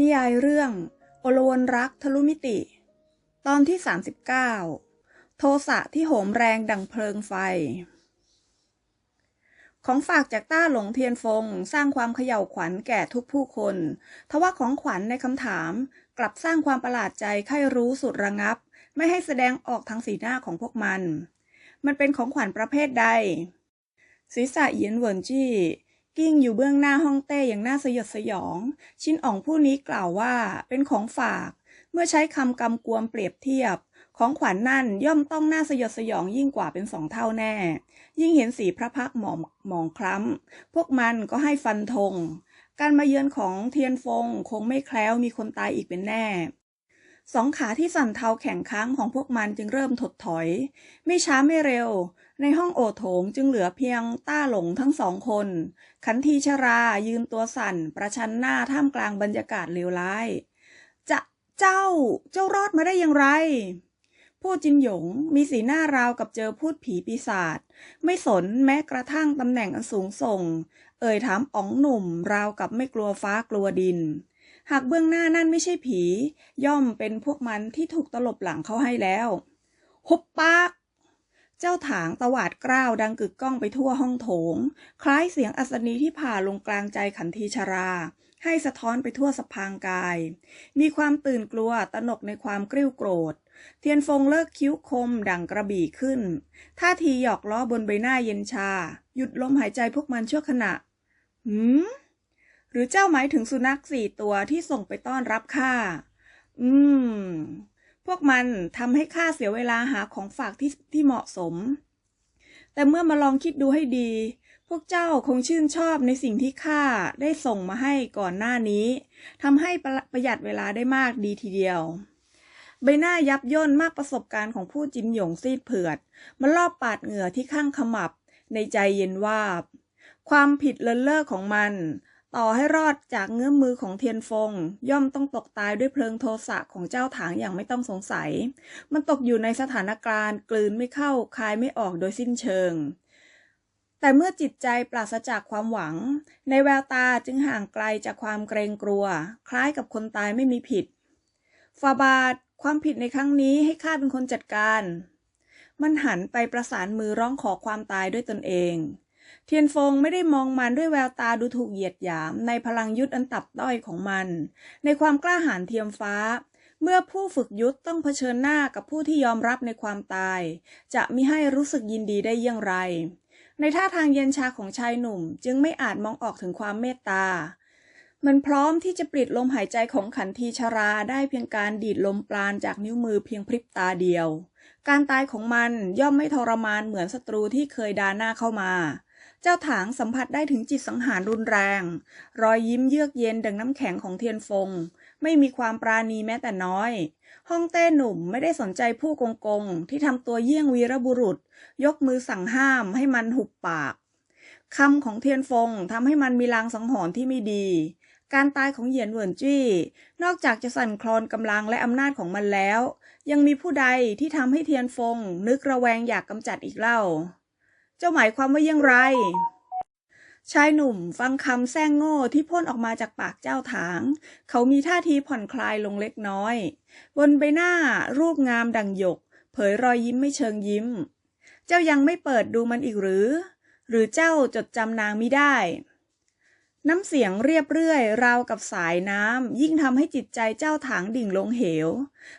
นิยายเรื่อง โอลวนรักทะลุมิติ ตอนที่ 39 โทสะที่โหมแรงดังเพลิงไฟ ของฝากจากต้าหลงเทียนฟง สร้างความเขย่าวขวัญแก่ทุกผู้คน ทว่าของขวัญในคำถาม กลับสร้างความประหลาดใจใครรู้สุดระงับ ไม่ให้แสดงออกทางสีหน้าของพวกมัน มันเป็นของขวัญประเภทใดศีรษะเยียนเวินจี้ กิ้งอยู่เบื้องหน้าห้องเต้อย่างน่าสยดสยอง ชินอ่องผู้นี้กล่าวว่าเป็นของฝาก เมื่อใช้คำกำกวมเปรียบเทียบ ของขวัญนนั่นย่อมต้องน่าสยดสยองยิ่งกว่าเป็นสองเท่าแน่ ยิ่งเห็นสีพระพักหมองหมองคล้ำ พวกมันก็ให้ฟันธง การมาเยือนของเทียนฟงคงไม่แคล้วมีคนตายอีกเป็นแน่สองขาที่สั่นเทาแข็งค้างของพวกมันจึงเริ่มถดถอย ไม่ช้าไม่เร็ว ในห้องโอโถงจึงเหลือเพียงต้าหลงทั้งสองคน ขันทีชรายืนตัวสั่น ประชันหน้าท่ามกลางบรรยากาศเลวร้าย จะเจ้าเจ้ารอดมาได้อย่างไร ผู้จินหยงมีสีหน้าราวกับเจอพูดผีปีศาจไม่สนแม้กระทั่งตำแหน่งอันสูงส่ง เอ่ยถามอ๋องหนุ่มราวกับไม่กลัวฟ้ากลัวดิน หากเบื้องหน้านั่นไม่ใช่ผี ย่อมเป็นพวกมันที่ถูกตลบหลังเขาให้แล้วหุบปาก เจ้าถางตวาดกล้าวดังกึกก้องไปทั่วห้องโถง คล้ายเสียงอัศนีที่ผ่าลงกลางใจขันทีชรา ให้สะท้อนไปทั่วสะพางกาย มีความตื่นกลัวตนกในความกริ้วโกรธ เทียนฟงเลิกคิ้วคม ดังกระบี่ขึ้น ท่าทีหยอกล้อบนใบหน้าเย็นชา หยุดลมหายใจพวกมันชั่วขณะ หืม หรือเจ้าหมายถึงสุนัขสี่ตัวที่ส่งไปต้อนรับข้า อืม พวกมันทำให้ข้าเสียเวลาหาของฝากที่ที่เหมาะสม แต่เมื่อมาลองคิดดูให้ดี พวกเจ้าคงชื่นชอบในสิ่งที่ข้าได้ส่งมาให้ก่อนหน้านี้ทำให้ประประหยัดเวลาได้มากดีทีเดียว ใบหน้ายับย่นมากประสบการณ์ของผู้จินหยงซีดเผือดมันลอบปาดเหงื่อที่ข้างขมับ ในใจเย็นวาบ ความผิดเลินเล่อของมัน ต่อให้รอดจากเงื้อมมือของเทียนฟง ย่อมต้องตกตายด้วยเพลิงโทสะของเจ้าถางอย่างไม่ต้องสงสัย มันตกอยู่ในสถานการณ์ กลืนไม่เข้าคายไม่ออกโดยสิ้นเชิง แต่เมื่อจิตใจปราศจากความหวัง ในแววตาจึงห่างไกลจากความเกรงกลัว คล้ายกับคนตายไม่มีผิดฟาบาทความผิดในครั้งนี้ให้ข้าเป็นคนจัดการ มันหันไปประสานมือร้องขอความตายด้วยตนเอง เทียนฟงไม่ได้มองมันด้วยแววตาดูถูกเหยียดหยามในพลังยุทธอันตับด้อยของมัน ในความกล้าหาญเทียมฟ้า เมื่อผู้ฝึกยุทธต้องเผชิญหน้ากับผู้ที่ยอมรับในความตาย จะมิให้รู้สึกยินดีได้อย่างไร ในท่าทางเย็นชาของชายหนุ่มจึงไม่อาจมองออกถึงความเมตตามันพร้อมที่จะปลิดลมหายใจของขันทีชราได้เพียงการดีดลมปราณจากนิ้วมือเพียงพริบตาเดียว การตายของมันย่อมไม่ทรมานเหมือนศัตรูที่เคยดาหน้าเข้ามา เจ้าถางสัมผัสได้ถึงจิตสังหารรุนแรง รอยยิ้มเยือกเย็นดังน้ำแข็งของเทียนฟง ไม่มีความปราณีแม้แต่น้อย ห้องเต้หนุ่มไม่ได้สนใจผู้กงกงที่ทำตัวเยี่ยงวีรบุรุษ ยกมือสั่งห้ามให้มันหุบปากคำของเทียนฟงทำให้มันมีลางสังหรณ์ที่ไม่ดี การตายของเหยียนเหวินจี้ นอกจากจะสั่นคลอนกำลังและอำนาจของมันแล้ว ยังมีผู้ใดที่ทำให้เทียนฟงนึกระแวงอยากกำจัดอีกเล่า เจ้าหมายความว่ายังไร ชายหนุ่มฟังคำแซงโง่ที่พ่นออกมาจากปากเจ้าถาง เขามีท่าทีผ่อนคลายลงเล็กน้อย บนใบหน้ารูปงามดังหยก เผยรอยยิ้มไม่เชิงยิ้ม เจ้ายังไม่เปิดดูมันอีกหรือ หรือเจ้าจดจำนางไมิได้ น้ำเสียงเรียบเรื่อยราวกับสายน้ำยิ่งทำให้จิตใจเจ้าถางดิ่งลงเหว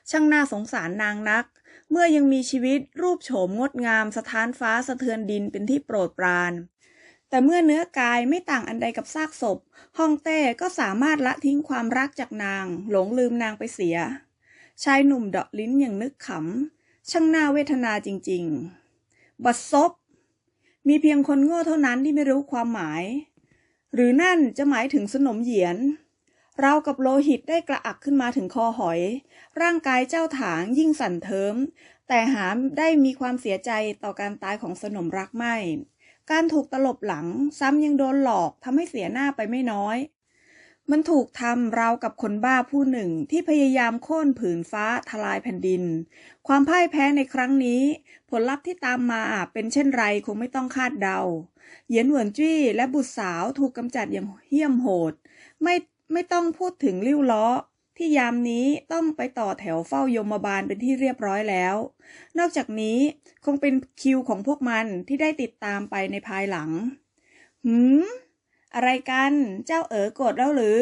ช่างน่าสงสารนางนัก เมื่อยังมีชีวิตรูปโฉมงดงามสถานฟ้าสะเทือนดินเป็นที่โปรดปราน แต่เมื่อเนื้อกายไม่ต่างอันใดกับซากศพฮ่องเต้ก็สามารถละทิ้งความรักจากนาง หลงลืมนางไปเสีย ชายหนุ่มเดาะลิ้นอย่างนึกขำ ช่างน่าเวทนาจริง ๆ บัดซบ มีเพียงคนโง่เท่านั้นที่ไม่รู้ความหมาย หรือนั่นจะหมายถึงสนมเหยียน รากับโลหิตได้กระอักขึ้นมาถึงคอหอย ร่างกายเจ้าถางยิ่งสั่นเทิม แต่หาได้มีความเสียใจต่อการตายของสนมรักไม่ การถูกตลบหลังซ้ำยังโดนหลอกทำให้เสียหน้าไปไม่น้อย มันถูกทำราวกับคนบ้าผู้หนึ่งที่พยายามโค่นผืนฟ้าทลายแผ่นดิน ความพ่ายแพ้ในครั้งนี้ ผลลัพธ์ที่ตามมาเป็นเช่นไรคงไม่ต้องคาดเดา เหยียนเหวินจี้และบุตรสาวถูกกำจัดอย่างเหี้ยมโหด ไม่ ไม่ต้องพูดถึงริ้วล้อ ที่ยามนี้ต้องไปต่อแถวเฝ้ายมบาลเป็นที่เรียบร้อยแล้ว นอกจากนี้คงเป็นคิวของพวกมันที่ได้ติดตามไปในภายหลัง หืม อะไรกัน เจ้าเอ๋อโกรธแล้วหรือ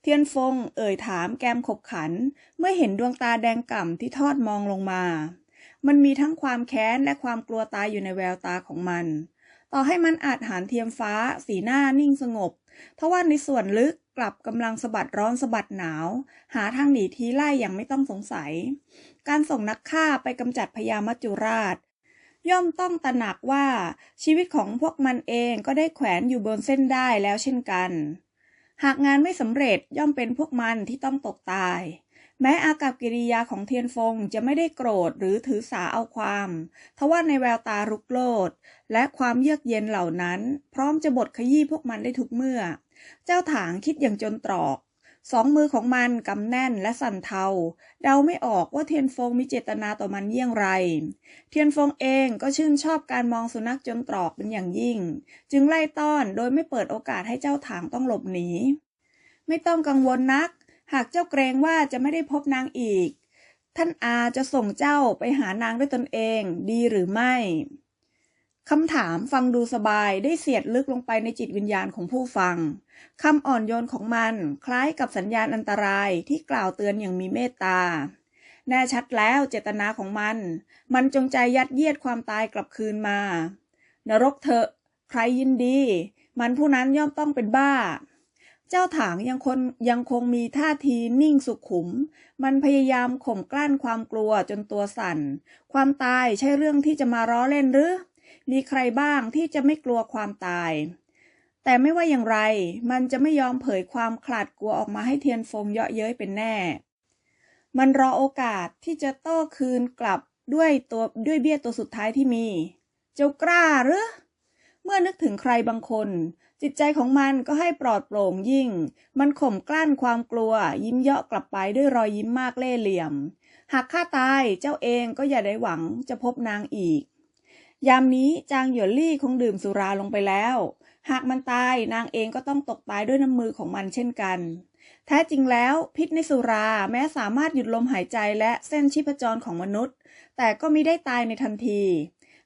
เทียนฟงเอ่ยถามแกมขบขัน เมื่อเห็นดวงตาแดงก่ำที่ทอดมองลงมา มันมีทั้งความแค้นและความกลัวตายอยู่ในแววตาของมัน ต่อให้มันอาจหารเทียมฟ้าสีหน้านิ่งสงบ ทว่าในส่วนลึก กลับกำลังสะบัดร้อนสะบัดหนาว หาทางหนีทีไล่อย่างไม่ต้องสงสัย การส่งนักฆ่าไปกำจัดพญามัจจุราช ย่อมต้องตระหนักว่าชีวิตของพวกมันเองก็ได้แขวนอยู่บนเส้นได้แล้วเช่นกัน หากงานไม่สำเร็จย่อมเป็นพวกมันที่ต้องตกตาย แม้อากับกิริยาของเทียนฟงจะไม่ได้โกรธหรือถือสาเอาความ ทว่าในแววตารุกโลด และความเยือกเย็นเหล่านั้น พร้อมจะบดขยี้พวกมันได้ทุกเมื่อ เจ้าถางคิดอย่างจนตรอก สองมือของมันกำแน่นและสั่นเทา เดาไม่ออกว่าเทียนฟงมีเจตนาต่อมันเยี่ยงไร เทียนฟงเองก็ชื่นชอบการมองสุนัขจนตรอกเป็นอย่างยิ่ง จึงไล่ต้อนโดยไม่เปิดโอกาสให้เจ้าถางต้องหลบหนี ไม่ต้องกังวลนัก หากเจ้าเกรงว่าจะไม่ได้พบนางอีก ท่านอาจะส่งเจ้าไปหานางด้วยตนเองดีหรือไม่คำถามฟังดูสบายได้เสียดลึกลงไปในจิตวิญญาณของผู้ฟังคำอ่อนโยนของมันคล้ายกับสัญญาณอันตรายที่กล่าวเตือนอย่างมีเมตตา แน่ชัดแล้วเจตนาของมัน มันจงใจยัดเยียดความตายกลับคืนมา นรกเถอะ ใครยินดี มันผู้นั้นย่อมต้องเป็นบ้า เจ้าถางยังคงยังคงมีท่าทีนิ่งสุขุม มันพยายามข่มกลั้นความกลัวจนตัวสั่น ความตายใช่เรื่องที่จะมาล้อเล่นหรือ มีใครบ้างที่จะไม่กลัวความตาย แต่ไม่ว่าอย่างไร มันจะไม่ยอมเผยความขลาดกลัวออกมาให้เทียนฟงเยาะเย้ยเป็นแน่ มันรอโอกาสที่จะโต้คืนกลับด้วยตัวด้วยเบี้ยตัวสุดท้ายที่มี เจ้ากล้าหรือ เมื่อนึกถึงใครบางคน จิตใจของมันก็ให้ปลอดโปร่งยิ่ง มันข่มกลั้นความกลัว ยิ้มเยาะกลับไปด้วยรอยยิ้มมากเล่เหลี่ยม หากข้าตายเจ้าเองก็อย่าได้หวังจะพบนางอีก ยามนี้จางหยวนลี่คงดื่มสุราลงไปแล้ว หากมันตายนางเองก็ต้องตกตายด้วยน้ำมือของมันเช่นกัน แท้จริงแล้วพิษในสุราแม้สามารถหยุดลมหายใจและเส้นชีพจรของมนุษย์ แต่ก็มิได้ตายในทันที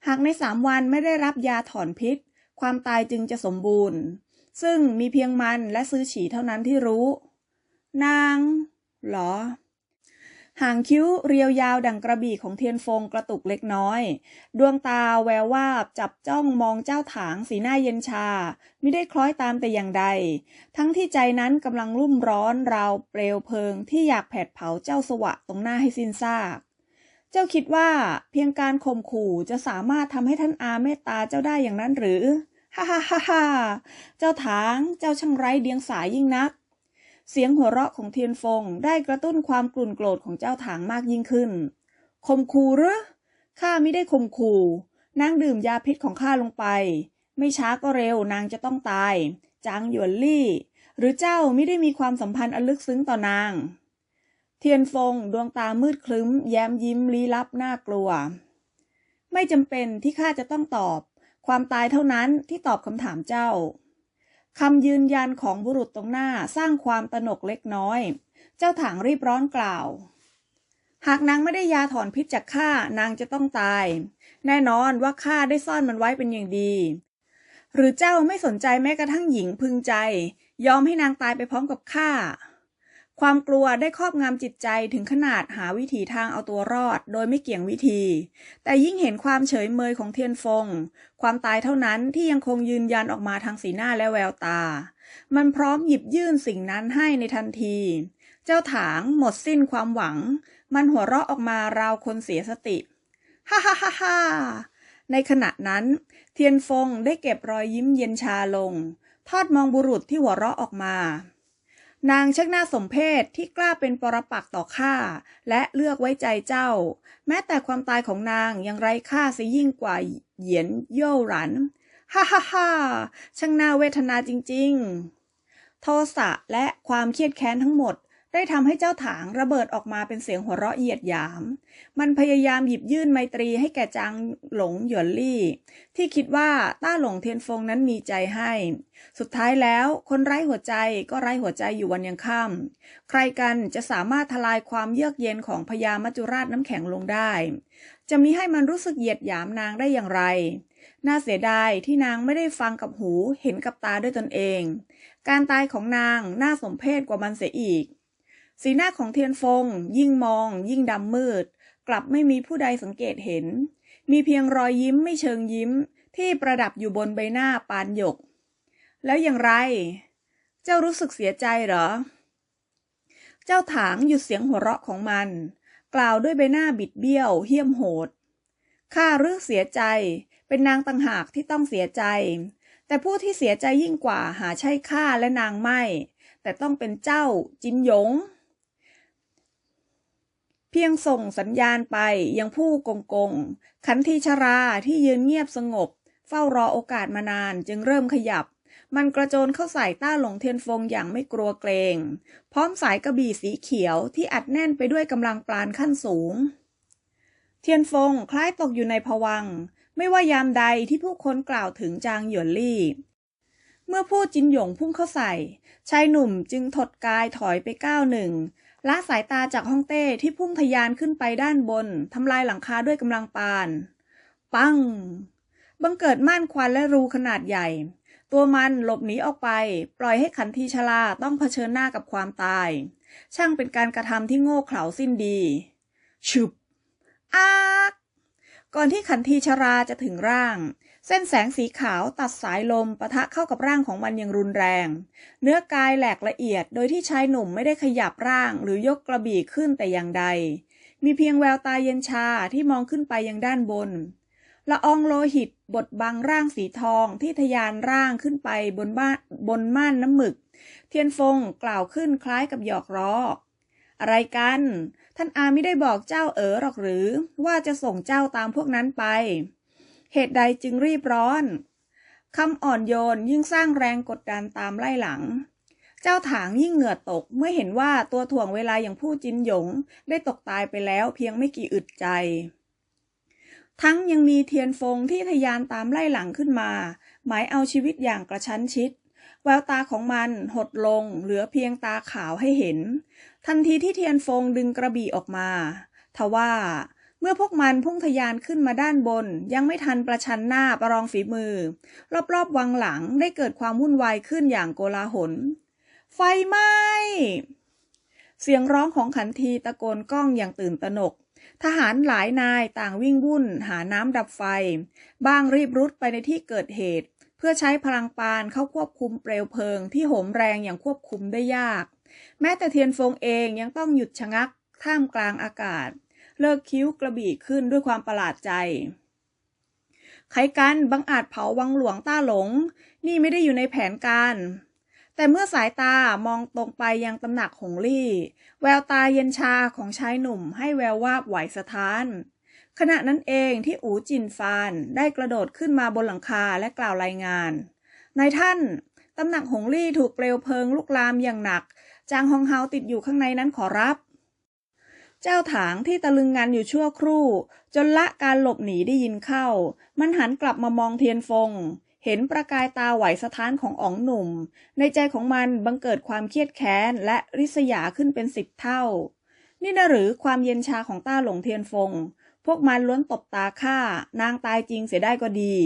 หากในสามวันไม่ได้รับยาถอนพิษ ความตายจึงจะสมบูรณ์ ซึ่งมีเพียงมันและซื้อฉีเท่านั้นที่รู้ นางหรอ หางคิ้วเรียวยาวดังกระบี่ของเทียนฟงกระตุกเล็กน้อย ดวงตาแวววาบจับจ้องมองเจ้าถางสีหน้าเย็นชา ไม่ได้คล้อยตามแต่อย่างใด ทั้งที่ใจนั้นกำลังรุ่มร้อนราวเปลวเพลิงที่อยากแผดเผาเจ้าสวะตรงหน้าให้สิ้นซากเจ้าคิดว่าเพียงการข่มขู่จะสามารถทำให้ท่านอาเมตตาเจ้าได้อย่างนั้นหรือ ฮ่าฮ่าฮ่าฮ่าเจ้าถางเจ้าช่างไร้เดียงสายิ่งนัก เสียงหัวเราะของเทียนฟงได้กระตุ้นความกลุ่นโกรธของเจ้าถางมากยิ่งขึ้นคมคูหรือข้าไม่ได้คมคูนางดื่มยาพิษของข้าลงไป ไม่ช้าก็เร็วนางจะต้องตายจางหยวนลี่ หรือเจ้าไม่ได้มีความสัมพันธ์อันลึกซึ้งต่อนาง เทียนฟงดวงตามืดคลึ้ม แย้มยิ้มลี้ลับน่ากลัว ไม่จำเป็นที่ข้าจะต้องตอบ ความตายเท่านั้นที่ตอบคำถามเจ้าคำยืนยันของบุรุษตรงหน้าสร้างความตนกเล็กน้อย เจ้าถังรีบร้อนกล่าว หากนางไม่ได้ยาถอนพิษจากข้านางจะต้องตาย แน่นอนว่าข้าได้ซ่อนมันไว้เป็นอย่างดี หรือเจ้าไม่สนใจแม้กระทั่งหญิงพึงใจ ยอมให้นางตายไปพร้อมกับข้า ความกลัวได้ครอบงำจิตใจถึงขนาดหาวิถีทางเอาตัวรอด โดยไม่เกี่ยงวิธี แต่ยิ่งเห็นความเฉยเมยของเทียนฟง ความตายเท่านั้นที่ยังคงยืนยันออกมาทางสีหน้าและแววตา มันพร้อมหยิบยื่นสิ่งนั้นให้ในทันที เจ้าถางหมดสิ้นความหวัง มันหัวเราะออกมาราวคนเสียสติ ฮ่าฮ่าฮ่าฮ่าในขณะนั้น เทียนฟงได้เก็บรอยยิ้มเย็นชาลง ทอดมองบุรุษที่หัวเราะออกมา นางชักหน้าสมเพศที่กล้าเป็นปรปักต่อข้าและเลือกไว้ใจเจ้า แม้แต่ความตายของนางยังไร้ค่าเสียยิ่งกว่าเหยียนโย่หลัน ฮ่าฮ่าฮ่าช่างน่าเวทนาจริง ๆ โทสะและความเครียดแค้นทั้งหมด ได้ทำให้เจ้าถางระเบิดออกมาเป็นเสียงหัวเราะเหยียดหยาม มันพยายามหยิบยื่นไมตรีให้แก่จางหลงหยวนลี่ ที่คิดว่าต้าหลงเทียนฟงนั้นมีใจให้ สุดท้ายแล้วคนไร้หัวใจก็ไร้หัวใจอยู่วันยังค่ำใครกันจะสามารถทลายความเยือกเย็นของพญามัจจุราชน้ำแข็งลงได้ จะมีให้มันรู้สึกเหยียดหยามนางได้อย่างไรน่าเสียดายที่นางไม่ได้ฟังกับหูเห็นกับตาด้วยตนเอง การตายของนางน่าสมเพชกว่ามันเสียอีก สีหน้าของเทียนฟง ยิ่งมอง ยิ่งดำมืด กลับไม่มีผู้ใดสังเกตเห็น มีเพียงรอยยิ้มไม่เชิงยิ้ม ที่ประดับอยู่บนใบหน้าปานหยก แล้วอย่างไร เจ้ารู้สึกเสียใจเหรอ เจ้าถางหยุดเสียงหัวเราะของมัน กล่าวด้วยใบหน้าบิดเบี้ยว เหี้ยมโหดข้ารู้เสียใจ เป็นนางต่างหากที่ต้องเสียใจ แต่ผู้ที่เสียใจยิ่งกว่าหาใช่ข้าและนางไม่ แต่ต้องเป็นเจ้าจินหยง เพียงส่งสัญญาณไปยังผู้กงกง ขันทีชราที่ยืนเงียบสงบ เฝ้ารอโอกาสมานานจึงเริ่มขยับ มันกระโจนเข้าใส่ต้าหลงเทียนฟงอย่างไม่กลัวเกรง พร้อมสายกระบี่สีเขียวที่อัดแน่นไปด้วยกำลังปราณขั้นสูง เทียนฟงคล้ายตกอยู่ในผวัง ไม่ว่ายามใดที่ผู้คนกล่าวถึงจางหยวนลี่เมื่อผู้จินหยงพุ่งเข้าใส่ ชายหนุ่มจึงถดกายถอยไปก้าวหนึ่ง ละสายตาจากห้องเต้ที่พุ่งทยานขึ้นไปด้านบนทำลายหลังคาด้วยกำลังปาน ปัง บังเกิดม่านควันและรูขนาดใหญ่ ตัวมันหลบหนีออกไป ปล่อยให้ขันทีชลาต้องเผชิญหน้ากับความตาย ช่างเป็นการกระทำที่โง่เขลาสิ้นดี ชุบอากก่อนที่ขันทีชราจะถึงร่าง เส้นแสงสีขาวตัดสายลมปะทะเข้ากับร่างของมันอย่างรุนแรง เนื้อกายแหลกละเอียดโดยที่ชายหนุ่มไม่ได้ขยับร่างหรือยกกระบี่ขึ้นแต่อย่างใด มีเพียงแววตาเย็นชาที่มองขึ้นไปยังด้านบน ละอองโลหิตบดบังร่างสีทองที่ทยานร่างขึ้นไปบนบ้านบนม่านน้ำหมึก เทียนฟงกล่าวขึ้นคล้ายกับหยอกล้ออะไรกัน ท่านอาไม่ได้บอกเจ้าเอ๋อหรอกหรือ ว่าจะส่งเจ้าตามพวกนั้นไป เหตุใดจึงรีบร้อนคำอ่อนโยนยิ่งสร้างแรงกดดันตามไล่หลัง เจ้าถางยิ่งเหงื่อตกเมื่อเห็นว่าตัวถ่วงเวลาอย่างผู้จินหยงได้ตกตายไปแล้วเพียงไม่กี่อึดใจ ทั้งยังมีเทียนฟงที่ทยานตามไล่หลังขึ้นมา หมายเอาชีวิตอย่างกระชั้นชิด แววตาของมันหดลง เหลือเพียงตาขาวให้เห็น ทันทีที่เทียนฟงดึงกระบี่ออกมา ทว่า เมื่อพวกมันพุ่งทยานขึ้นมาด้านบน ยังไม่ทันประชันหน้าประลองฝีมือ รอบๆวังหลังได้เกิดความวุ่นวายขึ้นอย่างโกลาหล ไฟไหม้เสียงร้องของขันทีตะโกนก้องอย่างตื่นตระหนก ทหารหลายนายต่างวิ่งวุ่นหาน้ำดับไฟ บ้างรีบรุดไปในที่เกิดเหตุ เพื่อใช้พลังปานเข้าควบคุมเปลวเพลิงที่โหมแรงอย่างควบคุมได้ยาก แม้แต่เทียนฟงเองยังต้องหยุดชะงักท่ามกลางอากาศ เลิกคิ้วกระบี่ขึ้นด้วยความประหลาดใจใครกันบังอาจเผาวังหลวงต้าหลง นี่ไม่ได้อยู่ในแผนการ แต่เมื่อสายตามองตรงไปยังตำหนักหงลี่ แววตาเย็นชาของชายหนุ่มให้แวววาบไหวสะท้าน ขณะนั้นเองที่อูจินฟานได้กระโดดขึ้นมาบนหลังคาและกล่าวรายงานนายท่านตำหนักหงลี่ถูกเปลวเพลิงลุกลามอย่างหนัก จางฮองเฮาติดอยู่ข้างในนั้นขอรับ เจ้าถางที่ตะลึงงานอยู่ชั่วครู่ จนละการหลบหนีได้ยินเข้า มันหันกลับมามองเทียนฟง เห็นประกายตาไหวสถานของอ๋องหนุ่ม ในใจของมันบังเกิดความเครียดแค้นและริษยาขึ้นเป็นสิบเท่า นี่นะหรือความเย็นชาของต้าหลงเทียนฟง พวกมันล้วนตบตาฆ่า นางตายจริงเสียได้ก็ดี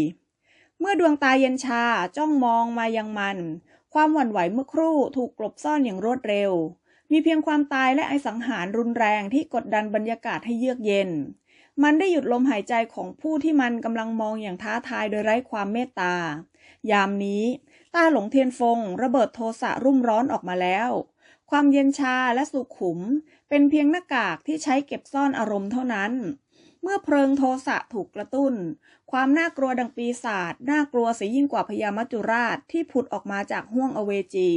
เมื่อดวงตาเย็นชาจ้องมองมายังมัน ความหวั่นไหวเมื่อครู่ถูกกลบซ่อนอย่างรวดเร็ว มีเพียงความตายและไอสังหารรุนแรงที่กดดันบรรยากาศให้เยือกเย็น มันได้หยุดลมหายใจของผู้ที่มันกำลังมองอย่างท้าทายโดยไร้ความเมตตา ยามนี้ ต้าหลงเทียนฟง ระเบิดโทสะรุ่มร้อนออกมาแล้ว ความเย็นชาและสุขุม เป็นเพียงหน้ากากที่ใช้เก็บซ่อนอารมณ์เท่านั้นเมื่อเพลิงโทสะถูกกระตุ้น ความน่ากลัวดังปีศาจน่ากลัวเสียยิ่งกว่าพญามัจจุราชที่ผุดออกมาจากห้วงอเวจี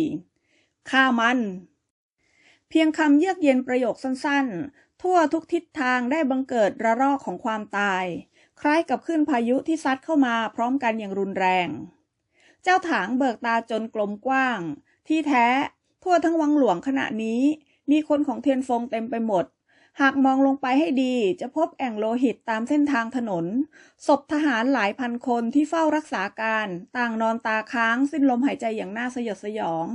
ฆ่ามัน เพียงคำเยือกเย็นประโยคสั้นๆ ทั่วทุกทิศทางได้บังเกิดระรอกของความตาย คล้ายกับขึ้นพายุที่ซัดเข้ามาพร้อมกันอย่างรุนแรง เจ้าถางเบิกตาจนกลมกว้าง ที่แท้ ทั่วทั้งวังหลวงขณะนี้ มีคนของเทียนฟงเต็มไปหมด หากมองลงไปให้ดีจะพบแอ่งโลหิตตามเส้นทางถนน ศพทหารหลายพันคนที่เฝ้ารักษาการ ต่างนอนตาค้างสิ้นลมหายใจอย่างน่าสยดสยอง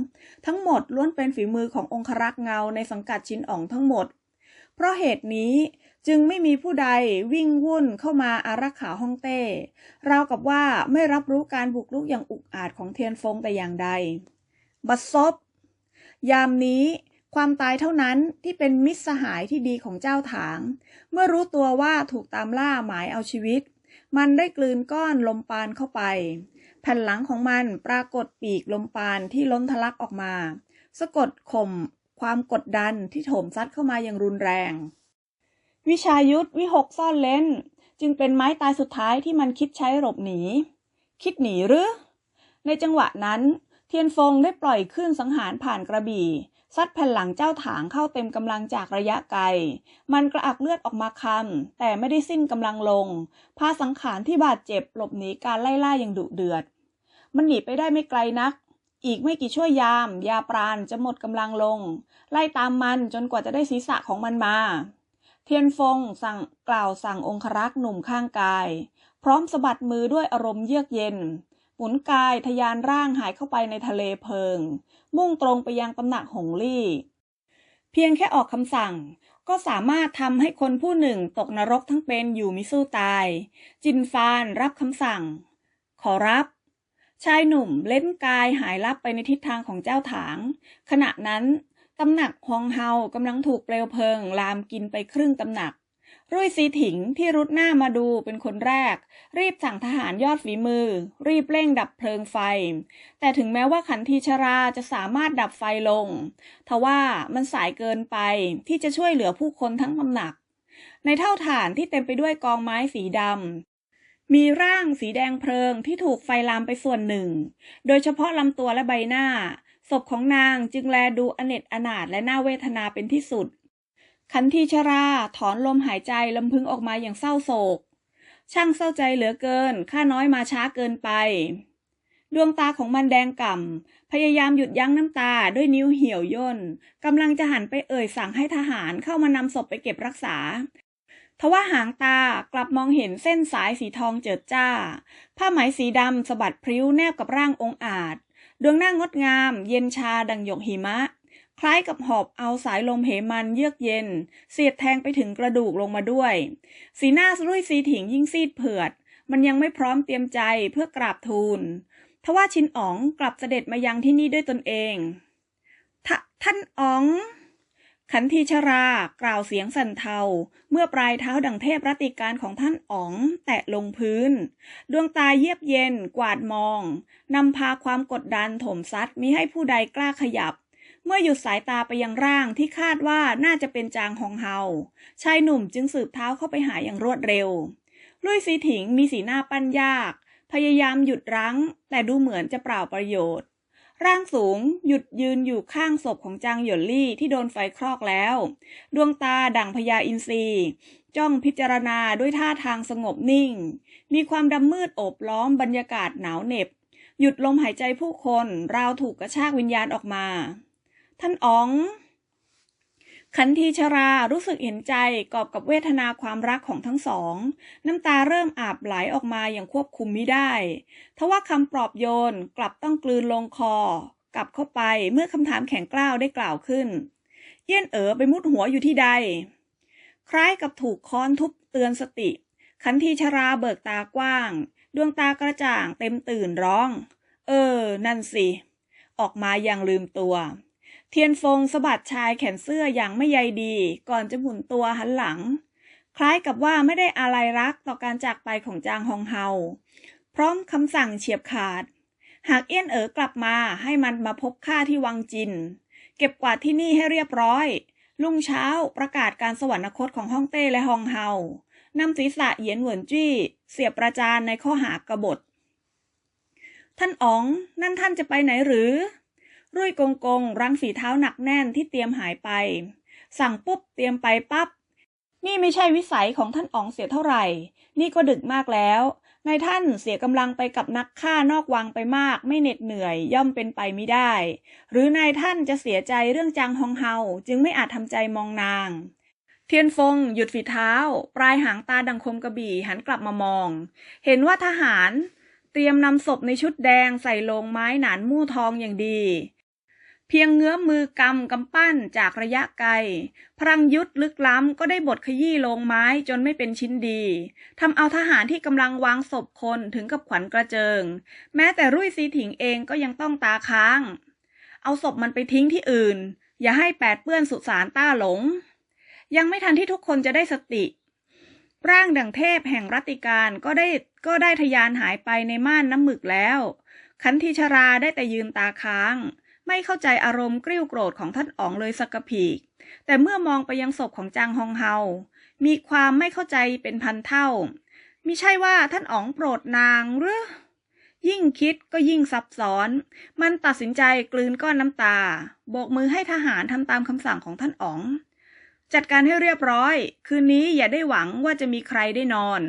ทั้งหมดล้วนเป็นฝีมือขององครักษ์เงาในสังกัดชินอ่องทั้งหมด เพราะเหตุนี้จึงไม่มีผู้ใดวิ่งวุ่นเข้ามาอารักขาฮ่องเต้ราวกับว่าไม่รับรู้การบุกรุกอย่างอุกอาจของเทียนฟงแต่อย่างใด บัดซบยามนี้ ความตายเท่านั้นที่เป็นมิตรสหายที่ดีของเจ้าถาง เมื่อรู้ตัวว่าถูกตามล่าหมายเอาชีวิต มันได้กลืนก้อนลมปานเข้าไป แผ่นหลังของมันปรากฏปีกลมปานที่ล้นทะลักออกมา สะกดข่มความกดดันที่โถมซัดเข้ามาอย่างรุนแรง วิชายุทธวิหกซ่อนเล้น จึงเป็นไม้ตายสุดท้ายที่มันคิดใช้หลบหนี คิดหนีหรือ ในจังหวะนั้น เทียนฟงได้ปล่อยขึ้นสังหารผ่านกระบี่ ซัดแผ่นหลังเจ้าถางเข้าเต็มกำลังจากระยะไกล มันกระอักเลือดออกมาคำแต่ไม่ได้สิ้นกำลังลง พาสังขารที่บาดเจ็บหลบหนีการไล่ล่าอย่างดุเดือด มันหนีไปได้ไม่ไกลนัก อีกไม่กี่ชั่วยาม ยาปราณจะหมดกำลังลง ไล่ตามมันจนกว่าจะได้ศีรษะของมันมา เทียนฟงสั่งกล่าวสั่งองครักษ์หนุ่มข้างกาย พร้อมสะบัดมือด้วยอารมณ์เยือกเย็น มุนกายทยานร่างหายเข้าไปในทะเลเพลิง มุ่งตรงไปยังตำหนักหงลี่ เพียงแค่ออกคำสั่ง ก็สามารถทำให้คนผู้หนึ่งตกนรกทั้งเป็นอยู่มิสู้ตาย จินฟานรับคำสั่ง ขอรับ ชายหนุ่มเล่นกายหายลับไปในทิศทางของเจ้าถาง ขณะนั้นตำหนักฮองเฮากำลังถูกเปลวเพลิงลามกินไปครึ่งตำหนัก รุ่ยซีถิงที่รุดหน้ามาดูเป็นคนแรก รีบสั่งทหารยอดฝีมือ รีบเร่งดับเพลิงไฟ แต่ถึงแม้ว่าขันทีชราจะสามารถดับไฟลง ทว่ามันสายเกินไปที่จะช่วยเหลือผู้คนทั้งตำหนัก ในเท่าฐานที่เต็มไปด้วยกองไม้สีดำมีร่างสีแดงเพลิงที่ถูกไฟลามไปส่วนหนึ่ง โดยเฉพาะลำตัวและใบหน้า ศพของนางจึงแลดูอเนจอนาถและน่าเวทนาเป็นที่สุด ขันทีชรา ถอนลมหายใจลำพึงออกมาอย่างเศร้าโศก ช่างเศร้าใจเหลือเกิน ข้าน้อยมาช้าเกินไป ดวงตาของมันแดงก่ำ พยายามหยุดยั้งน้ำตาด้วยนิ้วเหี่ยวย่นกำลังจะหันไปเอ่ยสั่งให้ทหารเข้ามานำศพไปเก็บรักษาทว่าหางตากลับมองเห็นเส้นสายสีทองเจิดจ้า ผ้าไหมสีดำสะบัดพริ้วแนบกับร่างองอาจ ดวงหน้างดงาม เย็นชาดังหยกหิมะ ล้ายกับหอบเอาสายลมเหมันเยือกเย็น เสียดแทงไปถึงกระดูกลงมาด้วย สีหน้ารุ่ยซีถิงยิ่งซีดเผือด มันยังไม่พร้อมเตรียมใจเพื่อกราบทูลทว่าชินอ๋องกลับเสด็จมายังที่นี่ด้วยตนเองทท่านอ๋อง ขันทีชรากล่าวเสียงสั่นเทา เมื่อปลายเท้าดังเทพรัติการของท่านอ๋อง แตะลงพื้น ดวงตาเยียบเย็น กวาดมอง นำพาความกดดันถมซัดมิให้ผู้ใดกล้าขยับ เมื่อหยุดสายตาไปยังร่างที่คาดว่าน่าจะเป็นจางฮองเฮาชายหนุ่มจึงสืบเท้าเข้าไปหาอย่างรวดเร็วลุยซีถิงมีสีหน้าปั้นยาก พยายามหยุดรั้ง แต่ดูเหมือนจะเปล่าประโยชน์ ร่างสูงหยุดยืนอยู่ข้างศพของจางหยวนลี่ที่โดนไฟคลอกแล้ว ดวงตาดั่งพญาอินทรีจ้องพิจารณาด้วยท่าทางสงบนิ่ง มีความดำมืดโอบล้อมบรรยากาศหนาวเหน็บ หยุดลมหายใจผู้คนราวถูกกระชากวิญญาณออกมา ท่านอ๋อง ขันทีชรารู้สึกเห็นใจกอบกับเวทนาความรักของทั้งสอง น้ำตาเริ่มอาบไหลออกมาอย่างควบคุมไม่ได้ ทว่าคำปลอบโยนกลับต้องกลืนลงคอ กลับเข้าไปเมื่อคำถามแข็งกล้าวได้กล่าวขึ้น เยี่ยนเอ๋อไปมุดหัวอยู่ที่ใด คล้ายกับถูกค้อนทุบเตือนสติ ขันทีชราเบิกตากว้าง ดวงตากระจ่างเต็มตื่นร้อง เออ นั่นสิ ออกมาอย่างลืมตัว เทียนฟงสะบัดชายแขนเสื้ออย่างไม่ใยดี ก่อนจะหมุนตัวหันหลัง คล้ายกับว่าไม่ได้อะไรรักต่อการจากไปของจางฮองเฮา พร้อมคำสั่งเฉียบขาด หากเอี้ยนเอ๋อกลับมาให้มันมาพบข้าที่วังจิน เก็บกวาดที่นี่ให้เรียบร้อย ลุ่งเช้าประกาศการสวรรคตของฮ่องเต้และฮองเฮานำศีรษะเยียนเหวินจี้ เสียบประจานในข้อหากบฏ ท่านอ๋อง นั่นท่านจะไปไหนหรือ รุ่ยกงกงรังฝีเท้าหนักแน่นที่เตรียมหายไป สั่งปุ๊บเตรียมไปปับ๊บนี่ไม่ใช่วิสัยของท่านอ๋องเสียเท่าไหร่ นี่ก็ดึกมากแล้วนายท่านเสียกำลังไปกับนักฆ่านอกวังไปมาก ไม่เหน็ดเหนื่อยย่อมเป็นไปไม่ได้ หรือนายท่านจะเสียใจเรื่องจางฮองเฮาจึงไม่อาจทำใจมองนาง เทียนฟงหยุดฝีเท้า ปลายหางตาดังคมกระบี่หันกลับมามอง เห็นว่าทหาร เตรียมนำศพในชุดแดงใส่โลงไม้หนานมู่ทองอย่างดี พียงเงื้อมมือกำกำปั้นจากระยะไกล พลังยุทธลึกล้ำก็ได้บดขยี้โลงไม้จนไม่เป็นชิ้นดีทำเอาทหารที่กำลังวางศพคนถึงกับขวัญกระเจิง แม้แต่รุ่ยซีถิงเองก็ยังต้องตาค้าง เอาศพมันไปทิ้งที่อื่น อย่าให้แปดเปื้อนสุสานต้าหลง ยังไม่ทันที่ทุกคนจะได้สติ ร่างดังเทพแห่งรัตติการก็ได้ก็ได้ทะยานหายไปในม่านน้ำหมึกแล้วขันธีชราได้แต่ยืนตาค้าง ไม่เข้าใจอารมณ์กริ้วโกรธของท่านอ๋องเลยสักกะพีก แต่เมื่อมองไปยังศพของจางฮองเฮา มีความไม่เข้าใจเป็นพันเท่ามิใช่ว่าท่านอ๋องโปรดนางหรือ ยิ่งคิดก็ยิ่งซับซ้อน มันตัดสินใจกลืนก้อนน้ำตา โบกมือให้ทหารทำตามคำสั่งของท่านอ๋อง จัดการให้เรียบร้อย คืนนี้อย่าได้หวังว่าจะมีใครได้นอน